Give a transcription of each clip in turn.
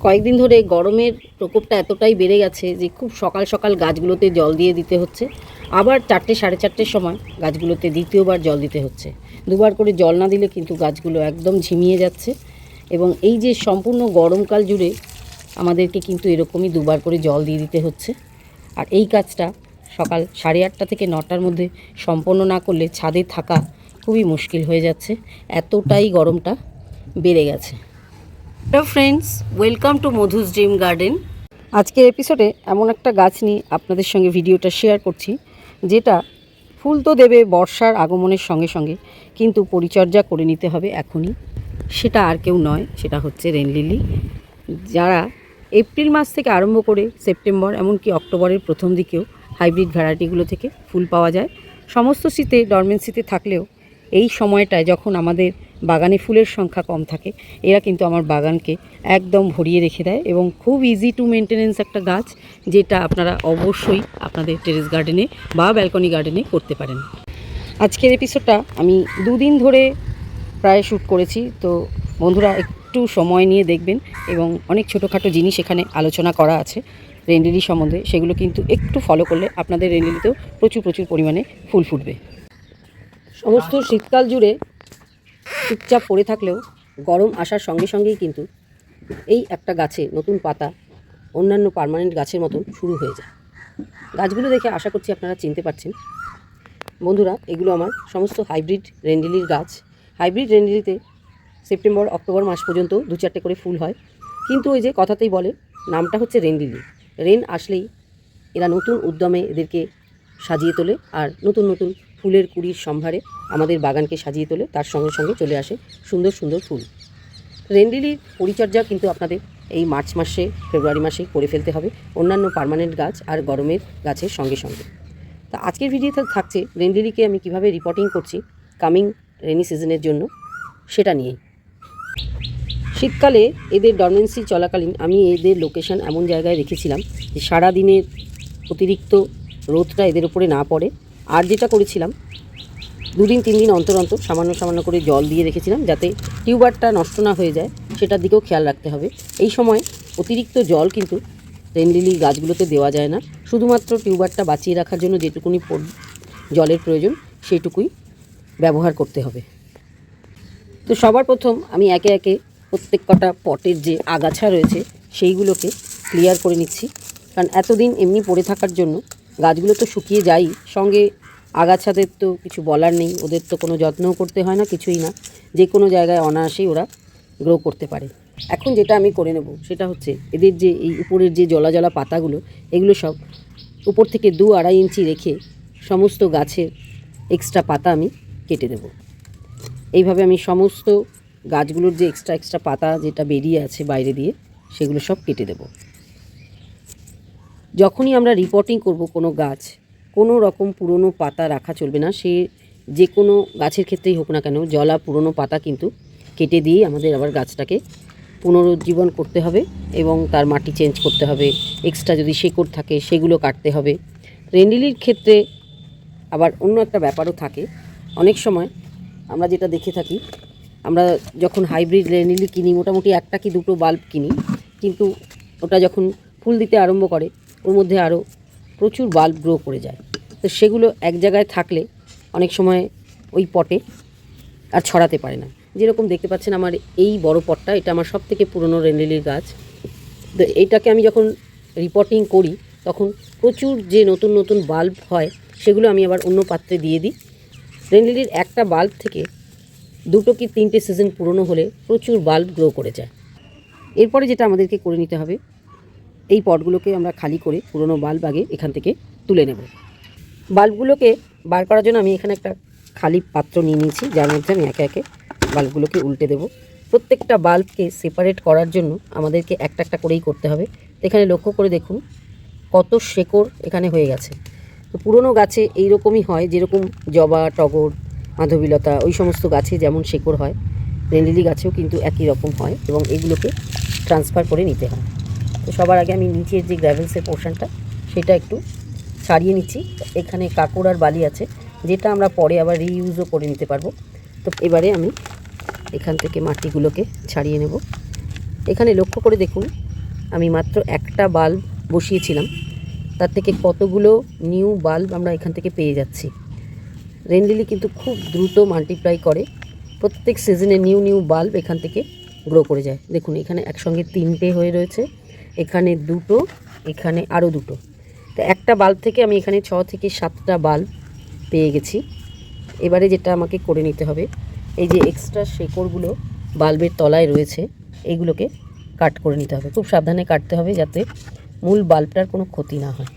কয়েকদিন ধরে গরমের প্রকোপটা এতটাই বেড়ে গেছে যে খুব সকাল সকাল গাছগুলোতে জল দিয়ে দিতে হচ্ছে। আবার চারটে, সাড়ে চারটের সময় গাছগুলোতে দ্বিতীয়বার জল দিতে হচ্ছে। দুবার করে জল না দিলে কিন্তু গাছগুলো একদম ঝিমিয়ে যাচ্ছে এবং এই যে সম্পূর্ণ গরমকাল জুড়ে আমাদেরকে কিন্তু এরকমই দুবার করে জল দিয়ে দিতে হচ্ছে। আর এই কাজটা সকাল সাড়ে আটটা থেকে নটার মধ্যে সম্পন্ন না করলে ছাদে থাকা খুবই মুশকিল হয়ে যাচ্ছে। এতটাই গরমটা বেড়ে গেছে। Hello friends, welcome to Madhu's dream garden. আজকের এপিসোডে এমন একটা গাছ নিয়ে আপনাদের সঙ্গে ভিডিওটা শেয়ার করছি, যেটা ফুল তো দেবে বর্ষার আগমনের সঙ্গে সঙ্গে, কিন্তু পরিচর্যা করে নিতে হবে এখনই। সেটা আর কেউ নয়, সেটা হচ্ছে রেন লিলি যারা এপ্রিল মাস থেকে আরম্ভ করে সেপ্টেম্বর, এমনকি অক্টোবরের প্রথম দিকেও হাইব্রিড ভ্যারাইটিগুলো থেকে ফুল পাওয়া যায়। সমস্ত শীতে ডরমেন্সিতে থাকলেও এই সময়টায় যখন আমাদের বাগানে ফুলের সংখ্যা কম থাকে। এরা কিন্তু আমার বাগানকে একদম ভরিয়ে রেখে দেয় এবং খুব ইজি টু মেনটেনেন্স একটা গাছ যেটা আপনারা অবশ্যই আপনাদের টেরেস গার্ডেনে বা ব্যালকনি গার্ডেনে করতে পারেন। আজকের এপিসোডটা আমি দুদিন ধরে প্রায় শ্যুট করেছি। তো বন্ধুরা, একটু সময় নিয়ে দেখবেন এবং অনেক ছোটোখাটো জিনিস এখানে আলোচনা করা আছে রেন্ডেলি সম্বন্ধে। সেগুলো কিন্তু একটু ফলো করলে আপনাদের রেন্ডেলিতেও প্রচুর প্রচুর পরিমাণে ফুল ফুটবে। সমস্ত শীতকাল জুড়ে চুপচাপ পড়ে থাকলেও গরম আসার সঙ্গে সঙ্গেই কিন্তু এই একটা গাছে নতুন পাতা, অন্যান্য পার্মানেন্ট গাছের মতন শুরু হয়ে যায়। গাছগুলো দেখে আশা করছি আপনারা চিনতে পারছেন। বন্ধুরা, এগুলো আমার সমস্ত হাইব্রিড রেন্ডিলির গাছ। হাইব্রিড রেন্ডিলিতে সেপ্টেম্বর, অক্টোবর মাস পর্যন্ত দু চারটে করে ফুল হয়। কিন্তু ওই যে কথাতেই বলে, নামটা হচ্ছে রেন্ডিলি। রেন আসলেই এরা নতুন উদ্যমে এদেরকে সাজিয়ে তোলে আর নতুন নতুন ফুলের কুড়ির সম্ভারে আমাদের বাগানকে সাজিয়ে তোলে, তার সঙ্গে সঙ্গে চলে আসে সুন্দর সুন্দর ফুল। রেন্ডিলির পরিচর্যা কিন্তু আপনাদের এই মার্চ মাসে, ফেব্রুয়ারি মাসে করে ফেলতে হবে। অন্যান্য পার্মানেন্ট গাছ আর গরমের গাছের সঙ্গে সঙ্গে। তা আজকের ভিডিওতে থাকছে রেন্ডিলিকে আমি কীভাবে রিপোর্টিং করছি কামিং রেনি সিজনের জন্য, সেটা নিয়েই। শীতকালে এদের ডরমেন্সি চলাকালীন আমি এদের লোকেশন এমন জায়গায় রেখেছিলাম যে সারাদিনের অতিরিক্ত রোদটা এদের উপরে না পড়ে আর যেটা করেছিলাম, দুদিন তিন দিন অন্তর অন্তর সামান্য সামান্য করে জল দিয়ে রেখেছিলাম যাতে টিউবারটা নষ্ট না হয়ে যায়, সেটার দিকেও খেয়াল রাখতে হবে। এই সময় অতিরিক্ত জল কিন্তু রেনলিলি গাছগুলোতে দেওয়া যায় না। শুধুমাত্র টিউবারটা বাঁচিয়ে রাখার জন্য যেটুকুনি জলের প্রয়োজন, সেটুকুই ব্যবহার করতে হবে। তো সবার প্রথম আমি একে একে প্রত্যেক কটা পটের যে আগাছা রয়েছে, সেইগুলোকে ক্লিয়ার করে নিচ্ছি। কারণ এতদিন এমনি পড়ে থাকার জন্য গাছগুলো তো শুকিয়ে যাই সঙ্গে আগাছাদের তো কিছু বলার নেই, ওদের তো কোনো যত্নও করতে হয় না, কিছুই না। যে কোনো জায়গায় অনায়াসেই ওরা গ্রো করতে পারে। এখন যেটা আমি করে নেব, সেটা হচ্ছে এদের যে এই উপরের যে জলা জলা পাতাগুলো, এগুলো সব উপর থেকে দু আড়াই ইঞ্চি রেখে সমস্ত গাছের এক্সট্রা পাতা আমি কেটে দেবো এইভাবে আমি সমস্ত গাছগুলোর যে এক্সট্রা এক্সট্রা পাতা যেটা বেরিয়ে আছে বাইরে দিয়ে, সেগুলো সব কেটে দেব। যখনই আমরা রিপোর্টিং করব কোনো গাছ কোনো রকম পুরনো পাতা রাখা চলবে না। সে যে কোনো গাছের ক্ষেত্রেই হোক না কেন, জলা পুরনো পাতা কিন্তু কেটে দিয়ে আমাদের আবার গাছটাকে পুনরুজ্জীবন করতে হবে এবং তার মাটি চেঞ্জ করতে হবে। এক্সট্রা যদি শেকড় থাকে, সেগুলো কাটতে হবে। রেন্ডিলির ক্ষেত্রে আবার অন্য একটা ব্যাপারও থাকে। অনেক সময় আমরা যেটা দেখে থাকি, আমরা যখন হাইব্রিড রেনিলি কিনি, মোটামুটি একটা কি দুটো বাল্ব কিনি, কিন্তু ওটা যখন ফুল দিতে আরম্ভ করে, ওর মধ্যে আরও প্রচুর বাল্ব গ্রো করে যায়। তো সেগুলো এক জায়গায় থাকলে অনেক সময় ওই পটে আর ছড়াতে পারে না। যেরকম দেখতে পাচ্ছেন আমার এই বড় পটটা, এটা আমার সব থেকে পুরনো রেন্ডেলির গাছ। তো এইটাকে আমি যখন রিপোর্টিং করি, তখন প্রচুর যে নতুন নতুন বাল্ব হয়, সেগুলো আমি আবার অন্য পাত্রে দিয়ে দিই। রেনলিলির একটা বাল্ব থেকে দুটো কি তিনটে সিজন পুরনো হলে প্রচুর বাল্ব গ্রো করে যায়। এরপরে যেটা আমাদেরকে করে নিতে হবে এই পটগুলোকে আমরা খালি করে পুরনো বাল্ব আগে এখান থেকে তুলে নেব। বাল্বগুলোকে বার করার জন্য আমি এখানে একটা খালি পাত্র নিয়ে নিয়েছি, যার মধ্যে আমি একে একে বাল্বগুলোকে উল্টে দেব। প্রত্যেকটা বাল্বকে সেপারেট করার জন্য আমাদেরকে একটা একটা করেই করতে হবে। এখানে লক্ষ্য করে দেখুন কত শেকড় এখানে হয়ে গেছে। তো পুরনো গাছে এই রকমই হয়, যেরকম জবা, টগর, মাধবীলতা, ওই সমস্ত গাছে যেমন শেকড় হয় রেন্ডিলি গাছেও কিন্তু একই রকম হয় এবং এগুলোকে ট্রান্সফার করে নিতে হয়। তো সবার আগে আমি নিচের যে গ্র্যাভেলসের পোর্শনটা সেটা একটু ছাড়িয়ে নিচ্ছি। এখানে কাকড় আর বালি আছে, যেটা আমরা পরে আবার রিইউজও করে নিতে পারব। তো এবারে আমি এখান থেকে মাটিগুলোকে ছাড়িয়ে নেব। এখানে লক্ষ্য করে দেখুন, আমি মাত্র একটা বাল্ব বসিয়েছিলাম। তার থেকে কতগুলো নিউ বাল্ব আমরা এখান থেকে পেয়ে যাচ্ছি। রেন লিলি কিন্তু খুব দ্রুত মাল্টিপ্লাই করে, প্রত্যেক সিজনে নিউ নিউ বাল্ব এখান থেকে গ্রো করে যায়। দেখুন, এখানে একসঙ্গে তিনটে হয়ে রয়েছে। এখানে দুটো, এখানে আরও দুটো। তো একটা বাল্ব থেকে আমি এখানে ছ থেকে সাতটা বাল্ব পেয়ে গেছি। এবারে যেটা আমাকে করে নিতে হবে, এই যে এক্সট্রা শেকড়গুলো বাল্বের তলায় রয়েছে এইগুলোকে কাট করে নিতে হবে। খুব সাবধানে কাটতে হবে যাতে মূল বাল্বটার কোনো ক্ষতি না হয়।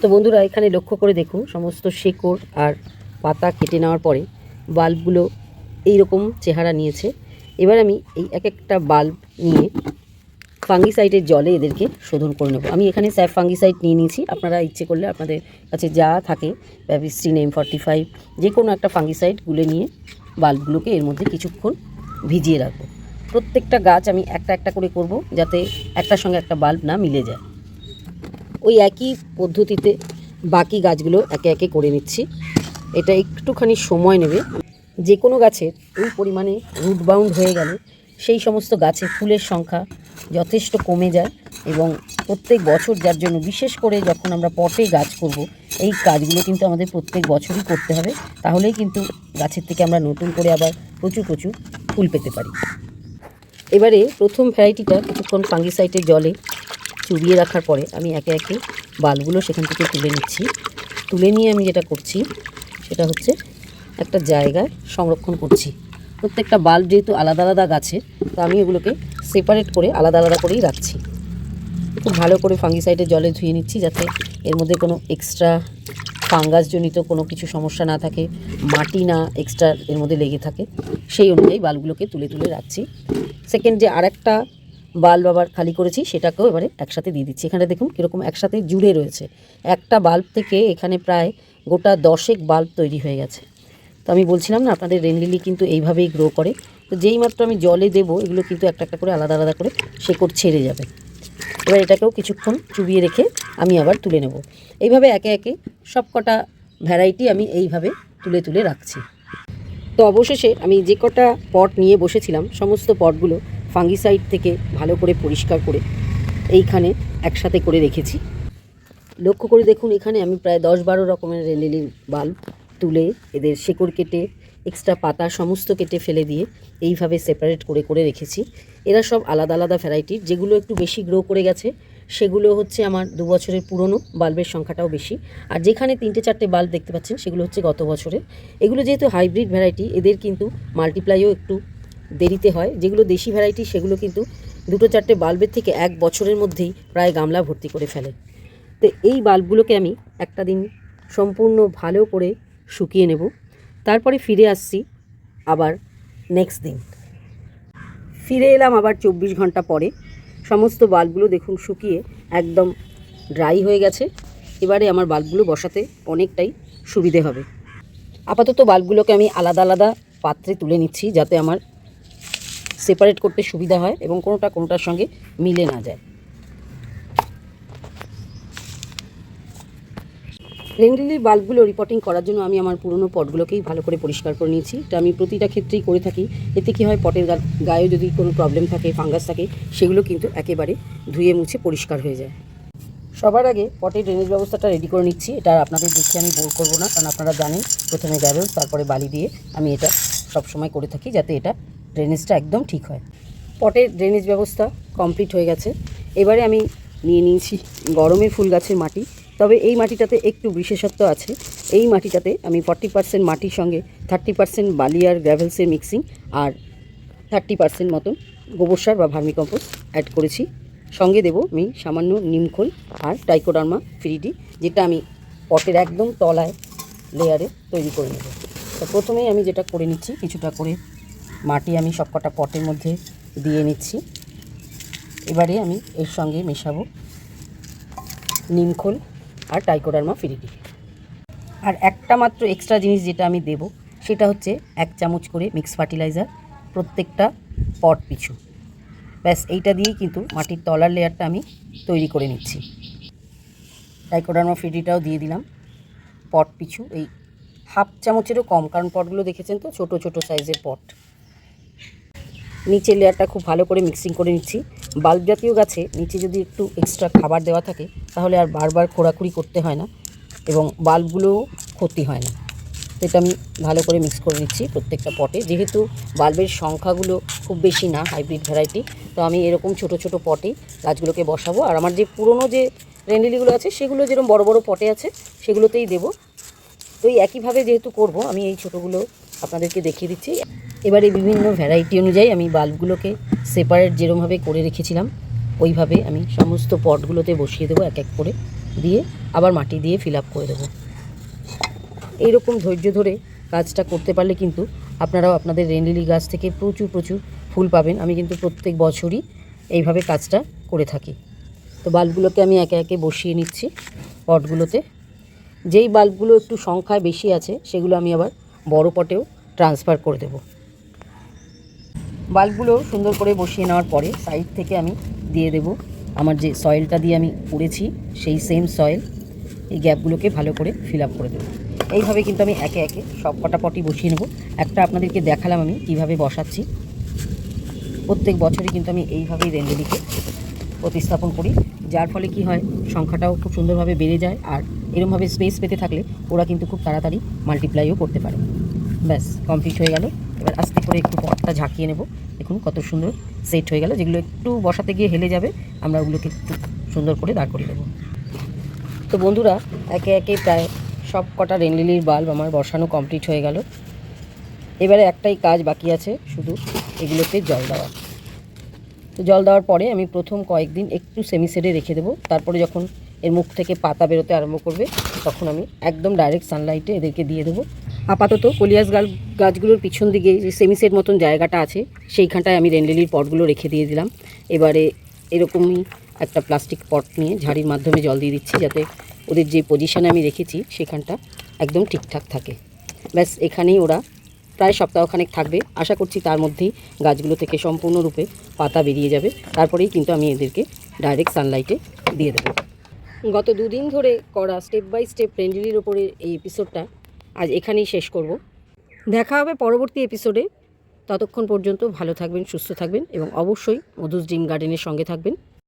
তো বন্ধুরা, এখানে লক্ষ্য করে দেখুন সমস্ত শেকড় আর পাতা কেটে নেওয়ার পরে বাল্বগুলো এই রকম চেহারা নিয়েছে। এবার আমি এই এক একটা বাল্ব নিয়ে ফাঙ্গিসাইডের জলে এদেরকে শোধন করে নেব। আমি এখানে স্যাফ ফাঙ্গিসাইড নিয়ে নিয়েছি। আপনারা ইচ্ছে করলে আপনাদের কাছে যা থাকে ব্যাবিস্ট্রিন এম ফর্টি ফাইভ, যে কোনো একটা ফাঙ্গিসাইড গুলে নিয়ে বাল্বগুলোকে এর মধ্যে কিছুক্ষণ ভিজিয়ে রাখব। প্রত্যেকটা গাছ আমি একটা একটা করে করব যাতে একটার সঙ্গে একটা বাল্ব না মিলে যায়। ওই একই পদ্ধতিতে বাকি গাছগুলো একে একে করে নিচ্ছি। এটা একটুখানি সময় নেবে। যে কোনো গাছের ওই পরিমাণে রুট বাউন্ড হয়ে গেলে সেই সমস্ত গাছে ফুলের সংখ্যা যথেষ্ট কমে যায় এবং প্রত্যেক বছর যার জন্য, বিশেষ করে যখন আমরা পটে গাছ করব, এই কাজগুলো কিন্তু আমাদের প্রত্যেক বছরই করতে হবে। তাহলেই কিন্তু গাছের থেকে আমরা নতুন করে আবার প্রচুর প্রচুর ফুল পেতে পারি। এবারে প্রথম ভ্যারাইটিটা কিছুক্ষণ ফাঙ্গিসাইটের জলে চুবিয়ে রাখার পরে আমি একে একে বালগুলো সেখান থেকে তুলে নিচ্ছি। তুলে নিয়ে আমি যেটা করছি, সেটা হচ্ছে একটা জায়গায় সংরক্ষণ করছি। প্রত্যেকটা বাল্ব যেহেতু আলাদা আলাদা গাছে তো আমি এগুলোকে সেপারেট করে আলাদা আলাদা করেই রাখছি। খুব ভালো করে ফাঙ্গিসাইডের জলে ধুয়ে নিচ্ছি যাতে এর মধ্যে কোনো এক্সট্রা ফাঙ্গাসজনিত কোনো কিছু সমস্যা না থাকে, মাটি না এক্সট্রা এর মধ্যে লেগে থাকে, সেই অনুযায়ী বাল্বগুলোকে তুলে তুলে রাখছি। সেকেন্ড যে আরেকটা বাল্ব আবার খালি করেছি, সেটাকেও এবারে একসাথে দিয়ে দিচ্ছি। এখানে দেখুন কীরকম একসাথে জুড়ে রয়েছে। একটা বাল্ব থেকে এখানে প্রায় গোটা দশেক বাল্ব তৈরি হয়ে গেছে। তো আমি বলছিলাম না, আপনাদের রেন লিলি কিন্তু এইভাবেই গ্রো করে। তো যেই মাত্র আমি জলে দেবো, এগুলো কিন্তু একটা একটা করে আলাদা আলাদা করে শেকড় ছেড়ে যাবে। এবার এটাকেও কিছুক্ষণ চুবিয়ে রেখে আমি আবার তুলে নেব। এইভাবে একে একে সব কটা ভ্যারাইটি আমি এইভাবে তুলে তুলে রাখছি। তো অবশেষে আমি যে কটা পট নিয়ে বসেছিলাম, সমস্ত পটগুলো ফাঙ্গিসাইড থেকে ভালো করে পরিষ্কার করে এইখানে একসাথে করে রেখেছি। লক্ষ্য করে দেখুন, এখানে আমি প্রায় দশ বারো রকমের রেলিলির বাল্ব তুলে এদের শেকড় কেটে এক্সট্রা পাতা সমস্ত কেটে ফেলে দিয়ে এইভাবে সেপারেট করে করে রেখেছি। এরা সব আলাদা আলাদা ভ্যারাইটির যেগুলো একটু বেশি গ্রো করে গেছে, সেগুলো হচ্ছে আমার দু বছরের পুরনো বাল্বের সংখ্যাটাও বেশি। আর যেখানে তিনটে, চারটে বাল্ব দেখতে পাচ্ছেন, সেগুলো হচ্ছে গত বছরের। এগুলো যেহেতু হাইব্রিড ভ্যারাইটি এদের কিন্তু মাল্টিপ্লাইও একটু দেরিতে হয়। যেগুলো দেশি ভ্যারাইটি সেগুলো কিন্তু দুটো, চারটে বাল্বের থেকে এক বছরের মধ্যেই প্রায় গামলা ভর্তি করে ফেলে। তো এই বাল্বগুলোকে আমি একটা দিন সম্পূর্ণ ভালো করে শুকিয়ে নেব। তারপরে ফিরে আসছি আবার নেক্সট দিন। ফিরে এলাম আবার চব্বিশ ঘণ্টা পরে। সমস্ত বাল্বগুলো দেখুন শুকিয়ে একদম ড্রাই হয়ে গেছে। এবারে আমার বাল্বগুলো বসাতে অনেকটাই সুবিধে হবে। আপাতত বাল্বগুলোকে আমি আলাদা আলাদা পাত্রে তুলে নিচ্ছি যাতে আমার সেপারেট করতে সুবিধা হয় এবং কোনোটা কোনোটার সঙ্গে মিলে না যায়। রেনলিলির বাল্বগুলো রিপোর্টিং করার জন্য আমি আমার পুরনো পটগুলোকেই ভালো করে পরিষ্কার করে নিয়েছি। এটা আমি প্রতিটা ক্ষেত্রেই করে থাকি। এতে কী হয়, পটের গায়ে যদি কোনো প্রবলেম থাকে ফাঙ্গাস থাকে, সেগুলো কিন্তু একেবারে ধুয়ে মুছে পরিষ্কার হয়ে যায়। সবার আগে পটের ড্রেনেজ ব্যবস্থাটা রেডি করে নিচ্ছি। এটা আপনাদের দেখে আমি বোর করব না, কারণ আপনারা জানেন, প্রথমে গ্যাবেলস তারপরে বালি দিয়ে আমি এটা সবসময় করে থাকি, যাতে এটা ড্রেনেজটা একদম ঠিক হয়। পটের ড্রেনেজ ব্যবস্থা কমপ্লিট হয়ে গেছে। এবারে আমি নিয়ে নিয়েছি গরমের ফুল গাছের মাটি। তবে এই মাটিটাতে একটু বিশেষত্ব আছে। এই মাটিটাতে আমি ফর্টি পার্সেন্ট মাটির সঙ্গে থার্টি পার্সেন্ট বালি আর গ্র্যাভেলসের মিক্সিং আর থার্টি পার্সেন্ট মতন গোবর সার বা ভার্মিকম্পোস্ট অ্যাড করেছি। সঙ্গে দেবো আমি সামান্য নিমখোল আর টাইকোডার্মা ফ্রিডি যেটা আমি পটের একদম তলায় লেয়ারে তৈরি করে নেব। তো প্রথমেই আমি যেটা করে নিচ্ছি, কিছুটা করে মাটি আমি সবকটা পটের মধ্যে দিয়ে নিচ্ছি। এবারে আমি এর সঙ্গে মেশাবো নিমখোল আর টাইকোডার্মা ফ্রিডি আর একটা মাত্র এক্সট্রা জিনিস যেটা আমি দেব, সেটা হচ্ছে এক চামচ করে মিক্স ফার্টিলাইজার প্রত্যেকটা পট পিছু। ব্যাস, এইটা দিয়েই কিন্তু মাটির তলার লেয়ারটা আমি তৈরি করে নিচ্ছি। টাইকোডার্মা ফ্রিডিটাও দিয়ে দিলাম। পট পিছু, এই হাফ চামচেরও কম, কারণ পটগুলো দেখেছেন তো, ছোট ছোট সাইজের পট নিচের লেয়ারটা খুব ভালো করে মিক্সিং করে নিচ্ছি। বাল্ব জাতীয় গাছে নিচে যদি একটু এক্সট্রা খাবার দেওয়া থাকে, তাহলে আর বারবার খোঁড়াখুড়ি করতে হয় না এবং বাল্বগুলোও ক্ষতি হয় না। এটা আমি ভালো করে মিক্স করে নিচ্ছি প্রত্যেকটা পটে। যেহেতু বাল্বের সংখ্যাগুলো খুব বেশি না হাইব্রিড ভ্যারাইটি তো আমি এরকম ছোট ছোট পটেই গাছগুলোকে বসাবো। আর আমার যে পুরনো যে রেন্ডিলিগুলো আছে, সেগুলো যেরকম বড় বড় পটে আছে, সেগুলোতেই দেবো। তো এই একইভাবে যেহেতু করব, আমি এই ছোটোগুলো আপনাদেরকে দেখিয়ে দিচ্ছি। এবারে বিভিন্ন ভ্যারাইটি অনুযায়ী আমি বাল্বগুলোকে সেপারেট যেরমভাবে করে রেখেছিলাম, ওইভাবে আমি সমস্ত পটগুলোতে বসিয়ে দেবো এক এক করে দিয়ে আবার মাটি দিয়ে ফিল আপ করে দেবো। এইরকম ধৈর্য ধরে কাজটা করতে পারলে কিন্তু আপনারাও আপনাদের রেন্ডিলি গাছ থেকে প্রচুর প্রচুর ফুল পাবেন। আমি কিন্তু প্রত্যেক বছরই এইভাবে কাজটা করে থাকি। তো বাল্বগুলোকে আমি একে একে বসিয়ে নিচ্ছি পটগুলোতে যেই বাল্বগুলো একটু সংখ্যায় বেশি আছে, সেগুলো আমি আবার বড় পটেও ট্রান্সফার করে দেব। বাল্বগুলো সুন্দর করে বসিয়ে নেওয়ার পরে সাইড থেকে আমি দিয়ে দেব। আমার যে সয়েলটা দিয়ে আমি করেছি সেই সেম সয়েল এই গ্যাপগুলোকে ভালো করে ফিল আপ করে দেবো। এইভাবে কিন্তু আমি একে একে সব কটা পটি বসিয়ে নেব। একটা আপনাদেরকে দেখালাম আমি কীভাবে বসাচ্ছি। প্রত্যেক বছরই কিন্তু আমি এইভাবেই রেন্ডেলিকে প্রতিস্থাপন করি। যার ফলে কি হয়, সংখ্যাটাও খুব সুন্দরভাবে বেড়ে যায় আর এরমভাবে স্পেস পেতে থাকলে ওরা কিন্তু খুব তাড়াতাড়ি মাল্টিপ্লাইও করতে পারে। ব্যাস কমপ্লিট হয়ে গেল। এবার আস্তে করে একটু পটটা ঝাঁকিয়ে নেব। দেখুন কত সুন্দর সেট হয়ে গেল। যেগুলো একটু বসাতে গিয়ে হেলে যাবে, আমরা ওগুলোকে একটু সুন্দর করে দাঁড় করিয়ে দেবো তো বন্ধুরা, একে একে প্রায় সব কটা রেনলিলির বাল্ব আমার বসানো কমপ্লিট হয়ে গেল। এবারে একটাই কাজ বাকি আছে, শুধু এগুলোতে জল দেওয়া। তো জল দেওয়ার পরে আমি প্রথম কয়েকদিন একটু সেমিসেডে রেখে দেবো। তারপরে যখন এর মুখ থেকে পাতা বেরোতে আরম্ভ করবে, তখন আমি একদম ডাইরেক্ট সানলাইটে এদেরকে দিয়ে দেবো। আপাতত কলিয়াস গাছ গাছগুলোর পিছন দিকে যে সেমিসেড মতন জায়গাটা আছে, সেইখানটায় আমি রেনলিলির পটগুলো রেখে দিয়ে দিলাম। এবারে এরকমই একটা প্লাস্টিক পট নিয়ে ঝাড়ির মাধ্যমে জল দিয়ে দিচ্ছি যাতে ওদের যে পজিশানে আমি রেখেছি, সেখানটা একদম ঠিকঠাক থাকে। ব্যাস, এখানেই ওরা প্রায় সপ্তাহখানেক থাকবে। আশা করছি তার মধ্যেই গাছগুলো থেকে সম্পূর্ণরূপে পাতা বেরিয়ে যাবে। তারপরেই কিন্তু আমি এদেরকে ডাইরেক্ট সানলাইটে দিয়ে দেবো। গত দুদিন ধরে করা স্টেপ বাই স্টেপ ফ্রেন্ডলির ওপরে এই এপিসোডটা আজ এখানেই শেষ করব। দেখা হবে পরবর্তী এপিসোডে ততক্ষণ পর্যন্ত ভালো থাকবেন, সুস্থ থাকবেন এবং অবশ্যই মধুস ড্রিম গার্ডেনের সঙ্গে থাকবেন।